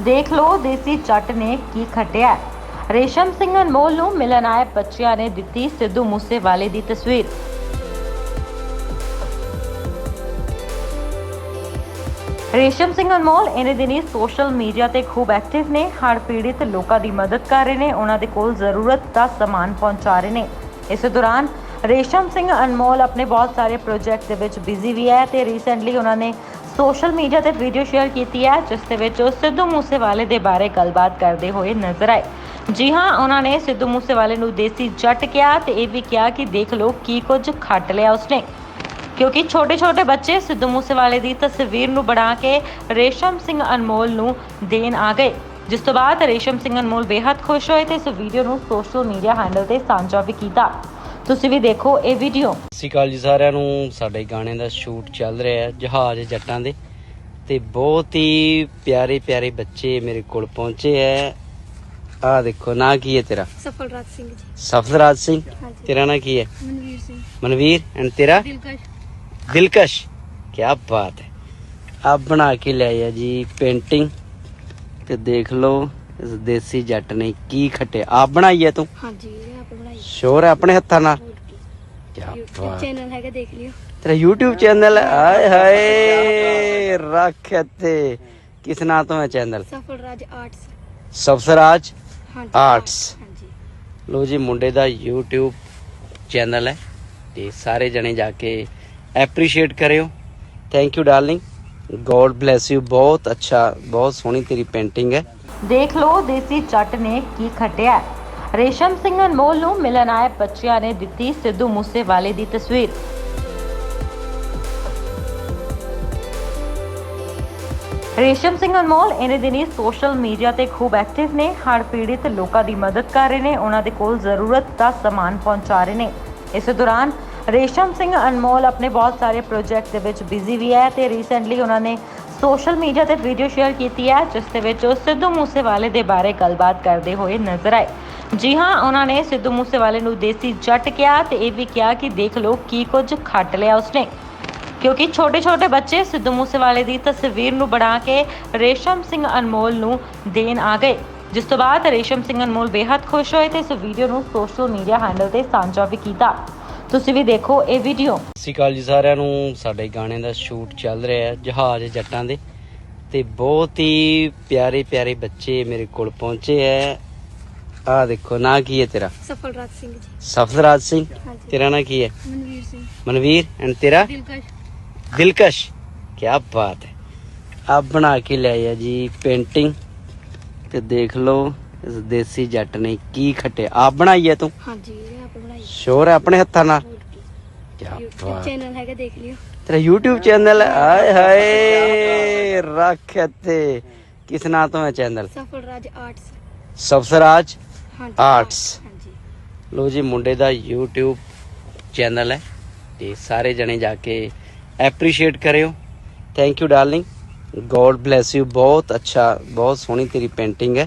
ਦੇਖ ਲਓ, ਦੇਸੀ ਜੱਟ ਨੇ ਕੀ ਖੱਟਿਆ। ਰੇਸ਼ਮ ਸਿੰਘ ਅਨਮੋਲ ਨੂੰ ਮਿਲਣ ਆਏ ਬੱਚਿਆਂ ਨੇ ਦਿੱਤੀ ਸਿੱਧੂ ਮੂਸੇਵਾਲੇ ਦੀ ਤਸਵੀਰ। ਰੇਸ਼ਮ ਸਿੰਘ ਅਨਮੋਲ ਇਹਨੇ ਦਿਨੀ ਸੋਸ਼ਲ ਮੀਡੀਆ ਤੇ ਖੂਬ ਐਕਟਿਵ ਨੇ, ਹੜ੍ਹ ਪੀੜਿਤ ਲੋਕਾਂ ਦੀ ਮਦਦ ਕਰ ਰਹੇ ਨੇ, ਉਹਨਾਂ ਦੇ ਕੋਲ ਜ਼ਰੂਰਤ ਦਾ ਸਮਾਨ ਪਹੁੰਚਾ ਰਹੇ ਨੇ। ਇਸ ਦੌਰਾਨ ਰੇਸ਼ਮ ਸਿੰਘ ਅਨਮੋਲ ਆਪਣੇ ਬਹੁਤ ਸਾਰੇ ਪ੍ਰੋਜੈਕਟ ਦੇ ਵਿੱਚ ਬਿਜ਼ੀ ਵੀ ਹੈ ਤੇ ਰੀਸੈਂਟਲੀ ਉਹਨਾਂ ਨੇ ਸੋਸ਼ਲ ਮੀਡੀਆ ਤੇ ਵੀਡੀਓ ਸ਼ੇਅਰ ਕੀਤੀ ਹੈ, ਜਿਸ ਦੇ ਵਿੱਚ ਉਹ ਸਿੱਧੂ ਮੂਸੇਵਾਲੇ ਦੇ ਬਾਰੇ ਗੱਲਬਾਤ ਕਰਦੇ ਹੋਏ ਨਜ਼ਰ ਆਏ। ਜੀ ਹਾਂ, ਉਹਨਾਂ ਨੇ ਸਿੱਧੂ ਮੂਸੇਵਾਲੇ ਨੂੰ ਦੇਸੀ ਜੱਟ ਕਿਹਾ ਤੇ ਇਹ ਵੀ ਕਿਹਾ ਕਿ ਦੇਖ ਲਓ ਕੀ ਕੁਝ ਖੱਟ ਲਿਆ ਉਸਨੇ। ਕਿਉਂਕਿ ਛੋਟੇ-ਛੋਟੇ ਬੱਚੇ ਸਿੱਧੂ ਮੂਸੇਵਾਲੇ ਦੀ ਤਸਵੀਰ ਨੂੰ ਬਣਾ ਕੇ ਰੇਸ਼ਮ ਸਿੰਘ ਅਨਮੋਲ ਨੂੰ ਦੇਣ ਆ ਗਏ। ਜਿਸ ਤੋਂ ਬਾਅਦ ਰੇਸ਼ਮ ਸਿੰਘ ਅਨਮੋਲ ਬੇहद ਖੁਸ਼ ਹੋਏ ਤੇ ਇਸ ਵੀਡੀਓ ਨੂੰ ਸੋਸ਼ਲ ਮੀਡੀਆ ਹੈਂਡਲ ਤੇ ਸਾਂਝਾ ਵੀ ਕੀਤਾ। ਤੁਸੀਂ ਵੀ ਦੇਖੋ ਇਹ ਵੀਡੀਓ ਸਤਿ ਸ਼੍ਰੀ ਅਕਾਲ ਜੀ ਸਾਰਿਆਂ ਨੂੰ। ਸਾਡੇ ਗਾਣੇ ਦਾ ਸ਼ੂਟ ਚੱਲ ਰਿਹਾ ਹੈ ਜਹਾਜ਼ ਜੱਟਾਂ ਦੇ। ਤੇ ਬਹੁਤ ਹੀ ਪਿਆਰੇ ਪਿਆਰੇ ਬੱਚੇ ਮੇਰੇ ਕੋਲ ਪਹੁੰਚੇ ਹੈ। ਆ ਦੇਖੋ ਨਾਂ ਕੀ ਹੈ ਤੇਰਾ? ਸਫਲਰਾਜ ਸਿੰਘ ਜੀ। ਸਫਦਰਾਜ ਸਿੰਘ? ਹਾਂਜੀ। ਤੇਰਾ ਨਾਂ ਕੀ ਹੈ? ਮਨਵੀਰ ਸਿੰਘ। ਮਨਵੀਰ ਐਂਡ ਤੇਰਾ? ਦਿਲਕਸ਼। ਦਿਲਕਸ਼। ਕੀ ਬਾਤ ਹੈ। ਆਪ ਬਣਾ ਕੇ ਲਿਆਇਆ ਜੀ ਪੇਂਟਿੰਗ ਤੇ ਦੇਖ ਲਓ ਇਸ ਦੇਸੀ ਜੱਟ ਨੇ ਕੀ ਖੱਟਿਆ? ਆਪ ਬਣਾਈ ਹੈ ਤੂੰ? ਹਾਂਜੀ ਇਹ ਆਪ ਬਣਾਈ ਸ਼ੋਰ ਹੈ ਆਪਣੇ ਹੱਥਾਂ ਨਾਲ? ਕੀ। ਕੀ YouTube ਬਾਤ। ਚੈਨਲ ਹੈਗਾ ਦੇਖ ਲਿਓ। ਤੇਰਾ YouTube ਚੈਨਲ ਆਏ ਹਾਏ ਰੱਖ ਤੇ ਕਿਸ ਨਾਂ ਤੋਂ ਹੈ ਚੈਨਲ ਸਫਲਰਾਜ ਆਰਟਸ ਸਬਸਰਾਜ ਹਾਂਜੀ Arts। ਹਾਂਜੀ। ਲੋ ਜੀ ਮੁੰਡੇ ਦਾ YouTube ਚੈਨਲ ਹੈ ਤੇ ਸਾਰੇ ਜਣੇ ਜਾ ਕੇ ਐਪਰੀਸ਼ੀਏਟ ਕਰਿਓ। Thank you darling god bless you ਬਹੁਤ ਅੱਛਾ ਬਹੁਤ ਸੋਹਣੀ ਤੇਰੀ ਪੇਂਟਿੰਗ ਹੈ ਦੇਖ ਲਓ, ਦੇਸੀ ਜੱਟ ਨੇ ਕੀ ਖੱਟਿਆ। ਰੇਸ਼ਮ ਸਿੰਘ ਅਨਮੋਲ ਨੂੰ ਮਿਲਣ ਆਏ ਬੱਚਿਆਂ ਨੇ ਦਿੱਤੀ ਸਿੱਧੂ ਮੂਸੇਵਾਲੇ ਦੀ ਤਸਵੀਰ। ਰੇਸ਼ਮ ਸਿੰਘ ਅਨਮੋਲ ਇਹਨੇ ਦਿਨੀ ਸੋਸ਼ਲ ਮੀਡੀਆ ਤੇ ਖੂਬ ਐਕਟਿਵ ਨੇ, ਹੜ੍ਹ ਪੀੜਿਤ ਲੋਕਾਂ ਦੀ ਮਦਦ ਕਰ ਰਹੇ ਨੇ, ਉਹਨਾਂ ਦੇ ਕੋਲ ਜ਼ਰੂਰਤ ਦਾ ਸਮਾਨ ਪਹੁੰਚਾ ਰਹੇ ਨੇ। ਇਸ ਦੌਰਾਨ ਰੇਸ਼ਮ ਸਿੰਘ ਅਨਮੋਲ ਆਪਣੇ ਬਹੁਤ ਸਾਰੇ ਪ੍ਰੋਜੈਕਟ ਦੇ ਵਿੱਚ ਬਿਜ਼ੀ ਵੀ ਹੈ ਤੇ ਰੀਸੈਂਟਲੀ ਉਹਨਾਂ ਨੇ ਸੋਸ਼ਲ ਮੀਡੀਆ ਤੇ ਵੀਡੀਓ ਸ਼ੇਅਰ ਕੀਤੀ ਹੈ, ਜਿਸ ਦੇ ਵਿੱਚ ਉਹ ਸਿੱਧੂ ਮੂਸੇਵਾਲੇ ਦੇ ਬਾਰੇ ਗੱਲਬਾਤ ਕਰਦੇ ਹੋਏ ਨਜ਼ਰ ਆਏ। ਜੀ ਹਾਂ, ਉਹਨਾਂ ਨੇ ਸਿੱਧੂ ਮੂਸੇਵਾਲੇ ਨੂੰ ਦੇਸੀ ਜੱਟ ਕਿਹਾ ਤੇ ਇਹ ਵੀ ਕਿਹਾ ਕਿ ਦੇਖ ਲਓ ਕੀ ਕੁਝ ਖੱਟ ਲਿਆ ਉਸਨੇ। ਕਿਉਂਕਿ ਛੋਟੇ-ਛੋਟੇ ਬੱਚੇ ਸਿੱਧੂ ਮੂਸੇਵਾਲੇ ਦੀ ਤਸਵੀਰ ਨੂੰ ਬਣਾ ਕੇ ਰੇਸ਼ਮ ਸਿੰਘ ਅਨਮੋਲ ਨੂੰ ਦੇਣ ਆ ਗਏ। ਜਿਸ ਤੋਂ ਬਾਅਦ ਰੇਸ਼ਮ ਸਿੰਘ ਅਨਮੋਲ ਬੇहद ਖੁਸ਼ ਹੋਏ ਤੇ ਇਸ ਵੀਡੀਓ ਨੂੰ ਸੋਸ਼ਲ ਮੀਡੀਆ ਹੈਂਡਲ ਤੇ ਸਾਂਝਾ ਵੀ ਕੀਤਾ। ਤੁਸੀਂ ਵੀ ਦੇਖੋ ਇਹ ਵੀਡੀਓ ਸਤਿ ਸ਼੍ਰੀ ਅਕਾਲ ਜੀ ਸਾਰਿਆਂ ਨੂੰ। ਸਾਡੇ ਗਾਣੇ ਦਾ ਸ਼ੂਟ ਚੱਲ ਰਿਹਾ ਹੈ ਜਹਾਜ਼ ਜੱਟਾਂ ਦੇ। ਤੇ ਬਹੁਤ ਹੀ ਪਿਆਰੇ ਪਿਆਰੇ ਬੱਚੇ ਮੇਰੇ ਕੋਲ ਪਹੁੰਚੇ ਹੈ। ਆ ਦੇਖੋ ਨਾਂ ਕੀ ਹੈ ਤੇਰਾ? ਸਫਲਰਾਜ ਸਿੰਘ ਜੀ। ਸਫਦਰਾਜ ਸਿੰਘ? ਹਾਂਜੀ। ਤੇਰਾ ਨਾਂ ਕੀ ਹੈ? ਮਨਵੀਰ ਸਿੰਘ। ਮਨਵੀਰ ਐਂਡ ਤੇਰਾ? ਦਿਲਕਸ਼। ਦਿਲਕਸ਼। ਕੀ ਬਾਤ ਹੈ। ਆਪ ਬਣਾ ਕੇ ਲਿਆਇਆ ਜੀ ਪੇਂਟਿੰਗ ਤੇ ਦੇਖ ਲਓ ਇਸ ਦੇਸੀ ਜੱਟ ਨੇ ਕੀ ਖੱਟਿਆ? ਆਪ ਬਣਾਈ ਹੈ ਤੂੰ? ਹਾਂਜੀ ਇਹ ਆਪ ਬਣਾਈ। ਸ਼ੋਰ ਹੈ ਆਪਣੇ ਹੱਥਾਂ ਨਾਲ? ਕੀ। ਕੀ YouTube ਬਾਤ। ਚੈਨਲ ਹੈਗਾ ਦੇਖ ਲਿਓ। ਤੇਰਾ YouTube ਚੈਨਲ ਆਏ ਹਾਏ ਰੱਖ ਤੇ ਕਿਸ ਨਾਂ ਤੋਂ ਹੈ ਚੈਨਲ ਸਫਲਰਾਜ ਆਰਟਸ ਲੋ ਜੀ ਮੁੰਡੇ ਦਾ YouTube ਚੈਨਲ ਹੈ ਤੇ ਸਾਰੇ ਜਣੇ ਜਾ ਕੇ ਐਪਰੀਸ਼ੀਏਟ ਕਰਿਓ। Thank you darling god bless you ਬਹੁਤ ਅੱਛਾ ਬਹੁਤ ਸੋਹਣੀ ਤੇਰੀ ਪੇਂਟਿੰਗ ਹੈ